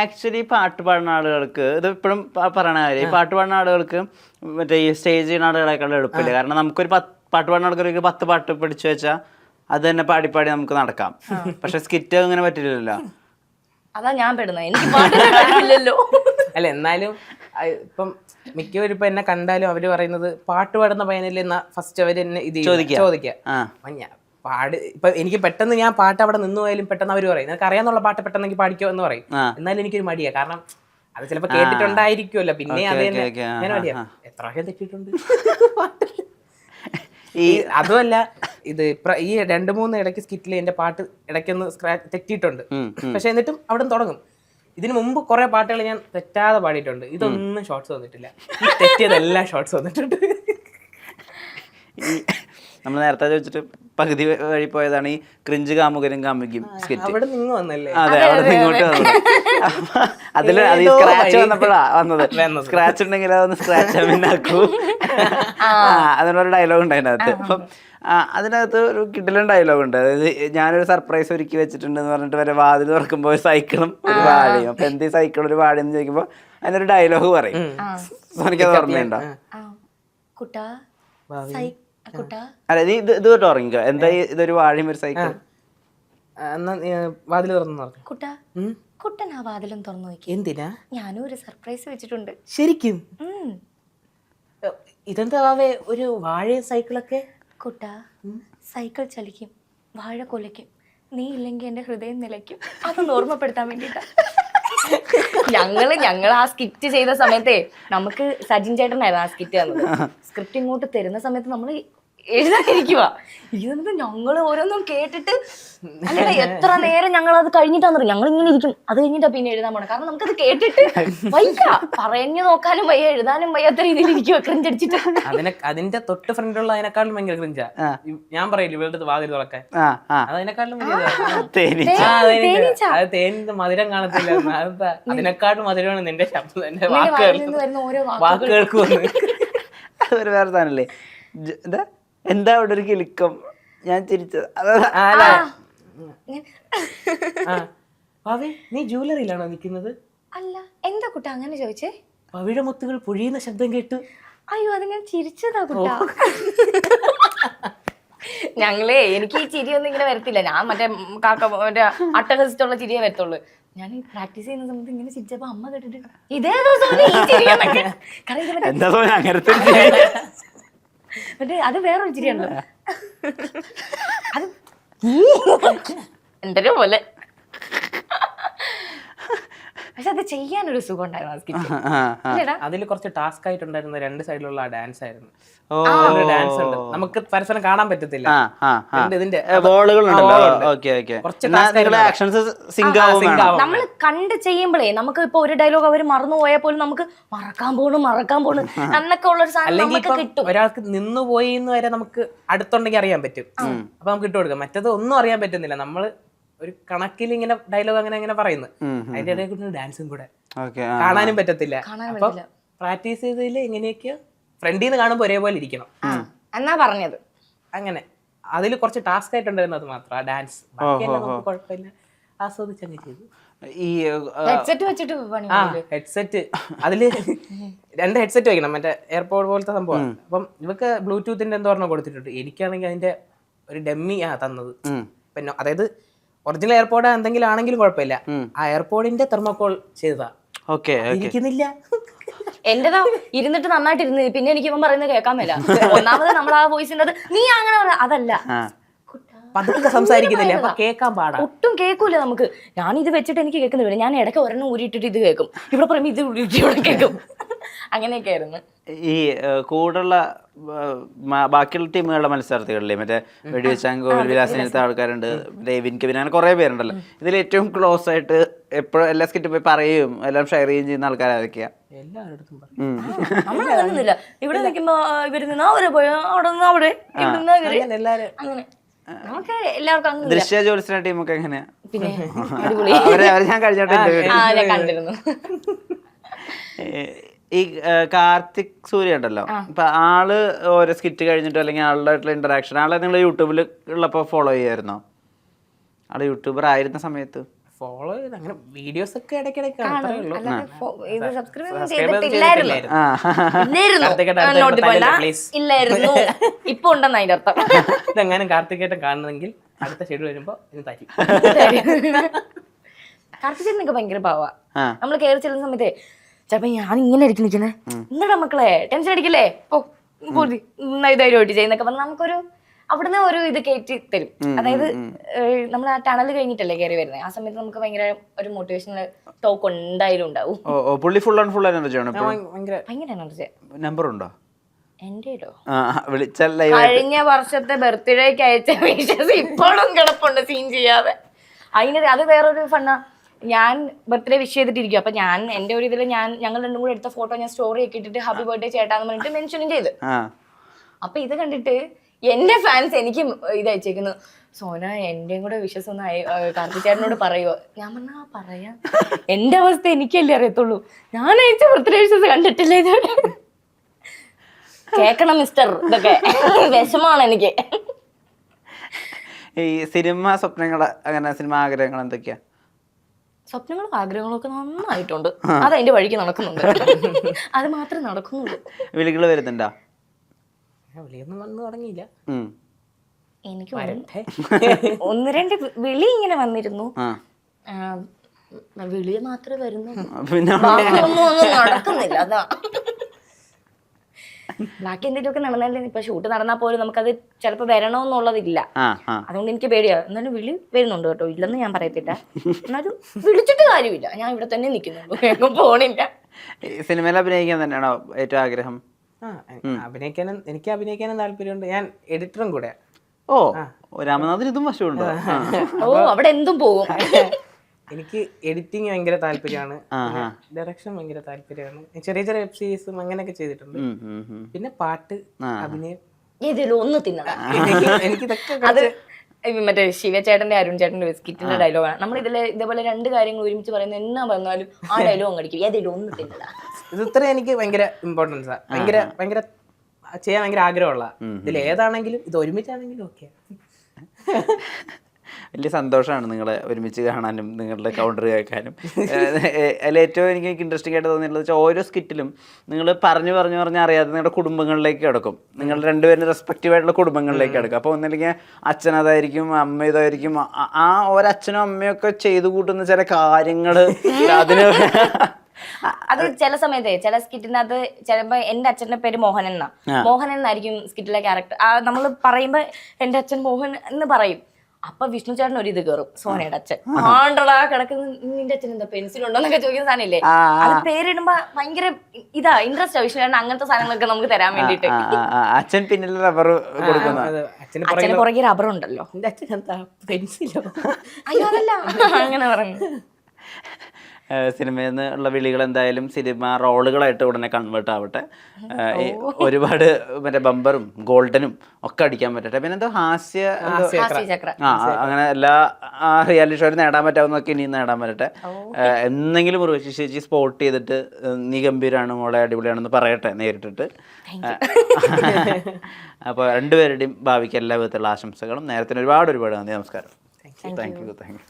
Actually പാട്ട് പാടുന്ന ആളുകൾക്ക് ഇത് ഇപ്പോഴും പറയണ കാര്യം ഈ പാട്ട് പാടുന്ന ആളുകൾക്ക് മറ്റേ ഈ സ്റ്റേജ് ചെയ്യുന്ന ആളുകളെക്കാളും എളുപ്പമില്ല? കാരണം നമുക്കൊരു പത്ത് പാട്ട് പാടുന്ന ആൾക്കാർക്ക് പത്ത് പാട്ട് പഠിച്ചു വെച്ചാൽ അത് തന്നെ പാടി പാടി നമുക്ക് നടക്കാം. പക്ഷെ സ്കിറ്റ് അങ്ങനെ പറ്റില്ലല്ലോ. അതാ ഞാൻ പെടുന്നത്. എനിക്ക് അല്ല എന്നാലും ഇപ്പം മിക്കവരും ഇപ്പൊ എന്നെ കണ്ടാലും അവർ പറയുന്നത് പാട്ട് പാടുന്ന പയ്യനല്ലേ ഫസ്റ്റ് അവർ എന്നെ ഇത് ചോദിക്കുക. ചോദിക്കുക. പാട്. ഇപ്പൊ എനിക്ക് പെട്ടെന്ന് ഞാൻ പാട്ട് അവിടെ നിന്ന് പോയാലും പെട്ടെന്ന് അവർ പറയും. നിനക്ക് അറിയാന്നുള്ള പാട്ട് പെട്ടെന്ന് എനിക്ക് പാടിക്കോ എന്ന് പറയും. എന്നാലും എനിക്കൊരു മടിയാ. കാരണം അത് ചിലപ്പോ കേട്ടിട്ടുണ്ടായിരിക്കുമല്ലോ പിന്നെ അത് തന്നെ. ഞാൻ മടിയാ. എത്ര പ്രാവശ്യം തെറ്റിയിട്ടുണ്ട്? ഈ അതുമല്ല ഇത് ഈ രണ്ട് മൂന്ന് ഇടയ്ക്ക് സ്കിറ്റിൽ എന്റെ പാട്ട് ഇടയ്ക്കൊന്ന് സ്ക്രാച്ച് തെറ്റിയിട്ടുണ്ട്. പക്ഷെ എന്നിട്ടും അവിടെ തുടങ്ങും. ഇതിനു മുമ്പ് കുറെ പാട്ടുകൾ ഞാൻ തെറ്റാതെ പാടിയിട്ടുണ്ട്. ഇതൊന്നും ഷോർട്സ് വന്നിട്ടില്ല. തെറ്റിയതെല്ലാം ഷോർട്സ് വന്നിട്ടുണ്ട്. നമ്മൾ നേരത്തെ ചോദിച്ചിട്ട് പകുതി വഴി പോയതാണ് ഈ ക്രിഞ്ച് കാമുകനും കാമുകിയും സ്കിറ്റ് അവിടെ നിന്ന് വന്നല്ലേ? അതെ അവിടെ നിന്ന് ഇങ്ങോട്ട് വന്നു. അതിൽ അതിൽ അത് സ്ക്രാച്ച് വന്നപ്പോഴാ വന്നത്. സ്ക്രാച്ച് ഉണ്ടെങ്കിൽ അതൊന്ന് സ്ക്രാച്ച് പിന്നാക്കൂ ആ. അതിനൊരു ഡയലോഗ് ഉണ്ട് അതിനകത്ത്. അപ്പം അതിനകത്ത് ഒരു കിടിലൻ ഡയലോഗ് ഉണ്ട്. അതായത് ഞാനൊരു സർപ്രൈസ് ഒരുക്കി വെച്ചിട്ടുണ്ട് എന്ന് പറഞ്ഞിട്ട് വരെ വാതിൽ തുറക്കുമ്പോൾ ഒരു സൈക്കിളും ഒരു വാടിയും അപ്പൊ എന്ത് സൈക്കിൾ ഒരു വാടി എന്ന് ചോദിക്കുമ്പോൾ അതിനൊരു ഡയലോഗ് പറയും. എനിക്കത് ഓർമ്മയുണ്ടോ? ആ. കുട്ടാ നീ ഇത് ഇത് തൊട്ട് ഉറങ്ങിക്കോ? എന്താ ഇതൊരു വാഴയും ഒരു സൈക്കിൾ വാതിൽ തുറന്നു കുട്ടാ. കുട്ടൻ ആ വാതിലും തുറന്നു നോക്കി. എന്തിനാ? ഞാനും ഒരു സർപ്രൈസ് വെച്ചിട്ടുണ്ട്. ശരിക്കും? ഉം. ഇതെന്താ ഒരു വാഴയും സൈക്കിളൊക്കെ? കുട്ടാ സൈക്കിൾ ചലിക്കും വാഴ കൊലയ്ക്കും. നീ ഇല്ലെങ്കിൽ എന്റെ ഹൃദയം നിലയ്ക്കും. അതൊന്ന് ഓർമ്മപ്പെടുത്താൻ വേണ്ടിട്ടാ. ഞങ്ങൾ ഞങ്ങൾ ആ സ്കിറ്റ് ചെയ്ത സമയത്തെ നമുക്ക് സജിൻ ചേട്ടനായിരുന്നു ആ സ്കിറ്റ് തന്നത്. സ്ക്രിപ്റ്റ് ഇങ്ങോട്ട് തരുന്ന സമയത്ത് നമ്മൾ എഴുതാതിരിക്കുക ഇരുന്നിട്ട് ഞങ്ങൾ ഓരോന്നും കേട്ടിട്ട് അല്ലേടാ എത്ര നേരം ഞങ്ങൾ അത് കഴിഞ്ഞിട്ടാന്ന് ഞങ്ങൾ ഇങ്ങനെ ഇരിക്കും. അത് കഴിഞ്ഞിട്ടാ പിന്നെ എഴുതാൻ പോണം. കാരണം നമുക്കത് കേട്ടിട്ട് വയ്യ. പറഞ്ഞു നോക്കാനും വയ്യ എഴുതാനും വയ്യാത്ത രീതിയിൽ ഇരിക്കുക ക്രിഞ്ചടിച്ചിട്ട് അതിനെ അതിന്റെ തൊട്ട് ഫ്രണ്ടിലുള്ള അതിനെക്കാളും ഭയങ്കര ക്രിഞ്ചാ ഞാൻ പറയില്ല ഇവളുടെ അടുത്ത് വാതിൽ തുറക്കാൻ? ആ ആ. അത് അതിനെക്കാളും തേനിന്റെ മധുരം കാണത്തില്ല. അതിനെക്കാളും അതിനെക്കാട്ടും മധുരമാണ് നിന്റെ ശബ്ദം എന്റെ വാക്കുകൾക്ക് വന്ന് അതൊരു വേറെ താനല്ലേ എന്താ? എന്താ അവിടെ ഒരു കിളിക്കം ഞാൻ ചിരിച്ചത് അത് ആ. വാവേ നീ ജൂവലറിയിലാണോ നിൽക്കുന്നത്? അല്ല എന്താ കുട്ടാ അങ്ങനെ ചോദിച്ചേ? പവിഴ മുത്തുകൾ പൊഴിയുന്ന ശബ്ദം കേട്ട്. അയ്യോ അത് ഞാൻ ചിരിച്ചതാ കുട്ടാ. ഞങ്ങളേ എനിക്ക് ഈ ചിരിയൊന്നും ഇങ്ങനെ വരത്തില്ല. ഞാൻ മറ്റേ ഉം കാക്ക മറ്റേ അട്ടഹസിച്ചുള്ള ചിരിയെ വരത്തുള്ളൂ. ഞാൻ പ്രാക്ടീസ് ചെയ്യുന്ന സമയത്ത് ഇങ്ങനെ ചിരിച്ചപ്പോ അമ്മ കേട്ടിട്ട് ഇതേ ദിവസം ഈ ചിരിയെന്നൊക്കെ കാരണം ഇത് മറ്റേ- എന്താ തോന്നുന്നു അങ്ങനത്തെ ഒരു ചിരി. മറ്റേ അത് വേറൊരു ചിരിയാണല്ലോ അത് എന്തൊരു പോലെ. പക്ഷെ അത് ചെയ്യാനൊരു സുഖം ഉണ്ടായിരുന്നു? അതിൽ കുറച്ച് ടാസ്ക് ആയിട്ടുണ്ടായിരുന്ന രണ്ട് സൈഡിലുള്ള ഡാൻസ് ആയിരുന്നു. ഡാൻസ് ഉണ്ട്. നമുക്ക് പരസ്പരം കാണാൻ പറ്റത്തില്ല. ഇതിന്റെ. നമ്മൾ കണ്ട് ചെയ്യുമ്പോഴേ നമുക്ക് ഇപ്പൊ ഒരു ഡയലോഗ് അവർ മറന്നു പോയാൽ പോലും നമുക്ക് മറക്കാൻ പോണു മറക്കാൻ പോണു എന്നൊക്കെ ഉള്ള ഒരു സാധനം നമുക്ക് കിട്ടും. ഒരാൾക്ക് നിന്ന് പോയി എന്ന് വരെ നമുക്ക് അടുത്തുണ്ടെങ്കിൽ അറിയാൻ പറ്റും. അപ്പൊ നമുക്ക് ഇട്ട് കൊടുക്കാം. മറ്റത് ഒന്നും അറിയാൻ പറ്റുന്നില്ല. നമ്മൾ ഒരു കണക്കിൽ ഇങ്ങനെ ഡയലോഗ് അങ്ങനെ അങ്ങനെ പറയുന്നു. അതിന്റെ ഇടയിൽ കൂടെ ഡാൻസും കൂടെ. കാണാനും പറ്റത്തില്ല. അപ്പൊ പ്രാക്ടീസ് ചെയ്തതിൽ എങ്ങനെയൊക്കെയോ ഫ്രണ്ടിൽ നിന്ന് കാണുമ്പോൾ ഒരേപോലെ ഇരിക്കണം. എന്നാ പറഞ്ഞത്? അങ്ങനെ. അതിൽ കുറച്ച് ടാസ്ക് ആയിട്ടുണ്ടായിരുന്നു അത് മാത്രം ആ ഡാൻസ് ബാക്കിയെല്ലാം ആസ്വദിച്ച് കുഴപ്പമില്ല. ആസ്വദിച്ചങ്ങ് ചെയ്തു. ഈ ഹെഡ്സെറ്റ് വെച്ചിട്ട് ആ ഹെഡ്സെറ്റ് അതിൽ രണ്ട് ഹെഡ്സെറ്റ് വെക്കണം മറ്റേ എയർപോർട്ട് പോലത്തെ സംഭവം. അപ്പം ഇവക്ക് ബ്ലൂടൂത്തിന്റെ എന്തോ ഒരെണ്ണം കൊടുത്തിട്ടുണ്ട്. എനിക്കാണെങ്കിൽ അതിന്റെ ഒരു ഡെമ്മി ആ തന്നത്. പിന്നെ അതായത് ഒറിജിനൽ എയർപോർട്ട് എന്തെങ്കിലും ആണെങ്കിലും കുഴപ്പമില്ല. ആ എയർപോർട്ടിന്റെ തെർമോക്കോൾ ചെയ്തതാ. ഓക്കെ ഓക്കെ ഇരിക്കുന്നില്ല എന്റേതാ ഇരുന്നിട്ട് നന്നായിട്ട് ഇരുന്ന് പിന്നെ എനിക്ക് ഇവൻ പറയുന്നത് കേൾക്കാൻ മേല. ഒന്നാമത് നമ്മൾ ആ വോയിസിന്റെ അത് നീ അങ്ങനെ പറ അതല്ല. പതുക്കെ സംസാരിക്കുന്നില്ല അപ്പൊ കേൾക്കാൻ പാടാ. ഒട്ടും കേൾക്കൂല നമുക്ക്. ഞാൻ ഇത് വെച്ചിട്ട് എനിക്ക് കേൾക്കുന്നില്ല. ഞാൻ ഇടയ്ക്ക് ഒരെണ്ണം ഊരിയിട്ടിട്ട് ഇത് കേൾക്കും. ഇവിടെ പറയുമ്പോൾ ഇത് ഊരിയിട്ട് ഇവിടെ കേൾക്കും. അങ്ങനെയൊക്കെ ആയിരുന്നു ഈ കൂടുള്ള ബാക്കിയുള്ള ടീമുകളുടെ മത്സരാർത്ഥികളിലെ മറ്റേ വെടിവെച്ചാങ്കോ വിലാസിനത്തെ ആൾക്കാരുണ്ട് ഡേവിൻ കെവിൻ അങ്ങനെ കുറേ പേരുണ്ടല്ലോ. ഇതിൽ ഏറ്റവും ക്ലോസ് ആയിട്ട് എപ്പോഴും എല്ലാ സ്കിറ്റും പോയി പറയുകയും എല്ലാം ഷെയർ ചെയ്യുകയും ചെയ്യുന്ന ആൾക്കാരൊക്കെയാ എല്ലാവരുടെ പറയും. ഉം. നമ്മൾ അങ്ങനൊന്നുമില്ല. ഇവിടെ നിൽക്കുമ്പോ ഇവർ നിന്ന് അവരെ പോയി അവിടെ നിന്ന് അങ്ങനെ. ദൃശ്യ ജോലിസിന ടീമൊക്കെ എങ്ങനെയാ? പിന്നെ അവരെ ഞാൻ കഴിഞ്ഞോട്ടെ ആ ഞാൻ കണ്ടിരുന്നു. ഈ കാർത്തിക് സൂര്യ ഉണ്ടല്ലോ. ഇപ്പൊ ആൾ ഓരോ സ്കിറ്റ് കഴിഞ്ഞിട്ടോ അല്ലെങ്കിൽ ആളുടെ ഇന്ററാക്ഷൻ ആളെ നിങ്ങൾ യൂട്യൂബിൽ ഉള്ളപ്പോ ഫോളോ ചെയ്യായിരുന്നോ? ആൾ യൂട്യൂബർ ആയിരുന്ന സമയത്ത്? ഫോളോ ചെയ്ത് അങ്ങനെ വീഡിയോസ് ഒക്കെ ഇടയ്ക്കിടയ്ക്ക് ഇല്ലായിരുന്നു. ഇപ്പൊ ഉണ്ടെന്ന് അതിന്റെ അർത്ഥം. ഇതെങ്ങാനും കാർത്തികേട്ടൻ കാണണമെങ്കിൽ അടുത്ത ഷെഡ്യൂൾ വരുമ്പോ ഇത് തരും. കാർത്തികേട്ടനൊക്കെ ഭയങ്കര പാവാ. നമ്മൾ നമ്മൾ കയറി ചെല്ലുന്ന സമയത്ത് ചിലപ്പോ ഞാൻ ഇങ്ങനെ ആയിരിക്കും നിൽക്കുന്നത് എന്താടാ മക്കളെ ടെൻഷൻ അടിക്കല്ലേ? ഓ പോതി ധൈര്യമായിട്ട് ചെയ്യുന്നൊക്കെ പറഞ്ഞാൽ നമുക്കൊരു അവിടുന്ന് ഒരു ഇത് കയറ്റി തരും. അതായത് നമ്മൾ ആ ടണൽ കഴിഞ്ഞിട്ടല്ലേ കയറി വരുന്നത് ആ സമയത്ത് നമുക്ക് ഭയങ്കര ഒരു മോട്ടിവേഷണൽ ടോക്ക് ഉണ്ടായാലും ഉണ്ടാവും ഓ ഓ പുള്ളി ഫുൾ ആൻഡ് ഫുൾ എനർജി ആണ് ഭയങ്കര. നമ്പർ ഉണ്ടോ? കഴിഞ്ഞ വർഷത്തെ ബർത്ത്ഡേക്ക് അയച്ച വിഷസ് ഇപ്പോഴും കിടപ്പുണ്ട് സീൻ ചെയ്യാതെ. അതിന് അത് വേറൊരു ഫണ്ണ ഞാൻ ബർത്ത്ഡേ വിഷ് ചെയ്തിട്ടിരിക്കും. അപ്പൊ ഞാൻ എന്റെ ഒരു ഇതിൽ ഞാൻ ഞങ്ങൾ രണ്ടും കൂടെ എടുത്ത ഫോട്ടോ ഞാൻ സ്റ്റോറി ഒക്കെ ഇട്ടിട്ട് ഹാപ്പി ബർത്ത്ഡേ ചേട്ടാന്ന് പറഞ്ഞിട്ട് മെൻഷനും ചെയ്ത്. അപ്പൊ ഇത് കണ്ടിട്ട് എന്റെ ഫാൻസ് എനിക്ക് ഇത് അയച്ചേക്കുന്നു. സോന എന്റെയും കൂടെ വിഷസ് ഒന്ന് കാർത്തിക് ചേട്ടനോട് പറയുമോ ഞാൻ പറഞ്ഞാ പറയാ. എന്റെ അവസ്ഥ എനിക്കല്ലേ അറിയത്തുള്ളൂ. ഞാൻ അയച്ച ബർത്ത്ഡേ വിഷസ് കണ്ടിട്ടില്ല ഇതുവരെ? കേക്കണം മിസ്റ്റർ ഇതൊക്കെ. വിഷമാണ് എനിക്ക്. ഈ സിനിമ സ്വപ്നങ്ങൾ അങ്ങനെ സിനിമ ആഗ്രഹങ്ങൾ എന്തൊക്കെയാ സ്വപ്നങ്ങളും ആഗ്രഹങ്ങളും ഒക്കെ നന്നായിട്ടുണ്ട് അത് അതിന്റെ വഴിക്ക് നടക്കുന്നുണ്ട്. അത് മാത്രമേ നടക്കുന്നുള്ളൂ. വിളികൾ വരുന്നുണ്ടോ? വിളിയൊന്നും വന്നു തുടങ്ങിയില്ല. എനിക്ക് ഒന്ന് ഒന്ന് രണ്ട് വിളി ഇങ്ങനെ വന്നിരുന്നു. ആ. ആ, വിളി മാത്രമേ വരുന്നുള്ളൂ. പിന്നെ ബാക്കിയൊന്നും ഒന്നും നടക്കുന്നില്ല. അതാ. ബാക്കി എന്തെങ്കിലുമൊക്കെ നടന്നാലും ഇപ്പൊ ഷൂട്ട് നടന്നാൽ പോലും നമുക്കത് ചിലപ്പോൾ വരണമെന്നുള്ളതില്ല. അതുകൊണ്ട് എനിക്ക് പേടിയാ. എന്നാലും വിളി വരുന്നുണ്ട് കേട്ടോ. ഇല്ലെന്ന് ഞാൻ പറയത്തില്ല. എന്നാലും വിളിച്ചിട്ട് കാര്യമില്ല. ഞാൻ ഇവിടെ തന്നെ നിൽക്കുന്നുള്ളൂ എങ്ങും പോണില്ല. സിനിമയിൽ അഭിനയിക്കാൻ തന്നെയാണോ ഏറ്റവും ആഗ്രഹം? അഭിനയിക്കാനും എനിക്ക് അഭിനയിക്കാനും താല്പര്യമുണ്ട്. ഞാൻ എഡിറ്ററും കൂടെ. ഓ രാമനാഥൻ രാമനാഥന് ഇതും വശമുണ്ടോ. ഓ അവിടെ എന്തും പോകും എനിക്ക് എഡിറ്റിംഗ് ഭയങ്കര താല്പര്യമാണ്. ഡയറക്ഷൻ ഭയങ്കര താല്പര്യമാണ്. ചെറിയ ചെറിയ വെബ് സീരീസും അങ്ങനെയൊക്കെ ചെയ്തിട്ടുണ്ട്. പിന്നെ പാട്ട് അഭിനയം. ഒന്ന് തിന്നണം. എനിക്കിതൊക്കെ അത് മറ്റേ ശിവചേട്ടന്റെ അരുൺ ചേട്ടന്റെ സ്കിറ്റിന്റെ ഡയലോഗാണ് നമ്മൾ ഇതിലെ ഇതേപോലെ രണ്ട് കാര്യങ്ങൾ ഒരുമിച്ച് പറയുന്നത് എന്നാ പറഞ്ഞാലും ആ ഡയലോഗ് അടിക്കും. ഏതെങ്കിലും ഒന്ന് തിന്നില്ല ഇത് ഇത്ര എനിക്ക് ഭയങ്കര ഇമ്പോർട്ടൻസ് ഭയങ്കര ഭയങ്കര ചെയ്യാൻ ഭയങ്കര ആഗ്രഹമുള്ള ഇതിൽ ഏതാണെങ്കിലും ഇത് ഒരുമിച്ചാണെങ്കിലും ഓക്കെ വലിയ സന്തോഷമാണ് നിങ്ങളെ ഒരുമിച്ച് കാണാനും നിങ്ങളുടെ കൗണ്ടർ കേൾക്കാനും. അതിൽ ഏറ്റവും എനിക്ക് ഇൻട്രസ്റ്റിംഗ് ആയിട്ട് തോന്നിയിട്ടുള്ളത് വെച്ചാൽ ഓരോ സ്കിറ്റിലും നിങ്ങൾ പറഞ്ഞു പറഞ്ഞു പറഞ്ഞ് അറിയാതെ നിങ്ങളുടെ കുടുംബങ്ങളിലേക്ക് കിടക്കും. നിങ്ങൾ രണ്ടുപേരും റെസ്പെക്റ്റീവ് ആയിട്ടുള്ള കുടുംബങ്ങളിലേക്ക് കിടക്കും. അപ്പോൾ ഒന്നില്ലെങ്കിൽ അച്ഛൻ അതായിരിക്കും അമ്മ ഇതായിരിക്കും ആ- ഒരച്ഛനും അമ്മയൊക്കെ ചെയ്തു കൂട്ടുന്ന ചില കാര്യങ്ങൾ അതിന് അത് ചില സമയത്ത് ചില സ്കിറ്റിനകത്ത് ചിലപ്പോ എന്റെ അച്ഛന്റെ പേര് മോഹൻ എന്നാ. മോഹൻ എന്നായിരിക്കും സ്കിറ്റിലെ ക്യാരക്ടർ നമ്മൾ പറയുമ്പോ എന്റെ അച്ഛൻ മോഹൻ എന്ന് പറയും. അപ്പൊ വിഷ്ണു ചേട്ടൻ ഒരു ഇത് കയറും സോനയുടെ അച്ഛൻ. ആണ്ടടാ കിടക്കുന്ന നിന്റെ അച്ഛൻ എന്താ പെൻസിൽ ഉണ്ടോ എന്നൊക്കെ ചോദിക്കുന്ന സാധനമില്ലേ? ആ, അത് പേരിടുമ്പോ ഭയങ്കര ഇതാ ഇൻട്രസ്റ്റ് ആ വിഷ്ണു ചേട്ടൻ അങ്ങനത്തെ സാധനങ്ങളൊക്കെ നമുക്ക് തരാൻ വേണ്ടിട്ട് അച്ഛൻ പിന്നിൽ റബ്ബർ അച്ഛന് പുറകെ റബ്ബർ ഉണ്ടല്ലോ. എന്റെ അച്ഛൻ എന്താ പെൻസിലോ അയ്യോ അതല്ല. അങ്ങനെ പറഞ്ഞു. സിനിമയിൽ നിന്ന് ഉള്ള വിളികൾ എന്തായാലും സിനിമ റോളുകളായിട്ട് ഉടനെ കൺവേർട്ട് ആവട്ടെ. ഒരുപാട് മറ്റേ ബമ്പറും ഗോൾഡനും ഒക്കെ അടിക്കാൻ പറ്റട്ടെ. പിന്നെ എന്തോ ഹാസ്യ ചക്ര. ആ ആ, അങ്ങനെ എല്ലാ റിയാലിറ്റി ഷോയിൽ നേടാൻ പറ്റാവുന്നൊക്കെ ഇനി നേടാൻ പറ്റട്ടെ. എന്തെങ്കിലും ഒരു ചേച്ചി സ്പോട്ട് ചെയ്തിട്ട് നീ ഗംഭീരാണ് മോളെ അടിപൊളിയാണെന്ന് പറയട്ടെ നേരിട്ടിട്ട്. അപ്പോൾ രണ്ടുപേരുടെയും ഭാവിക്ക് എല്ലാ വിധത്തിലുള്ള ആശംസകളും നേരത്തിന് ഒരുപാട് ഒരുപാട് നന്ദി നമസ്കാരം. Thank you thank you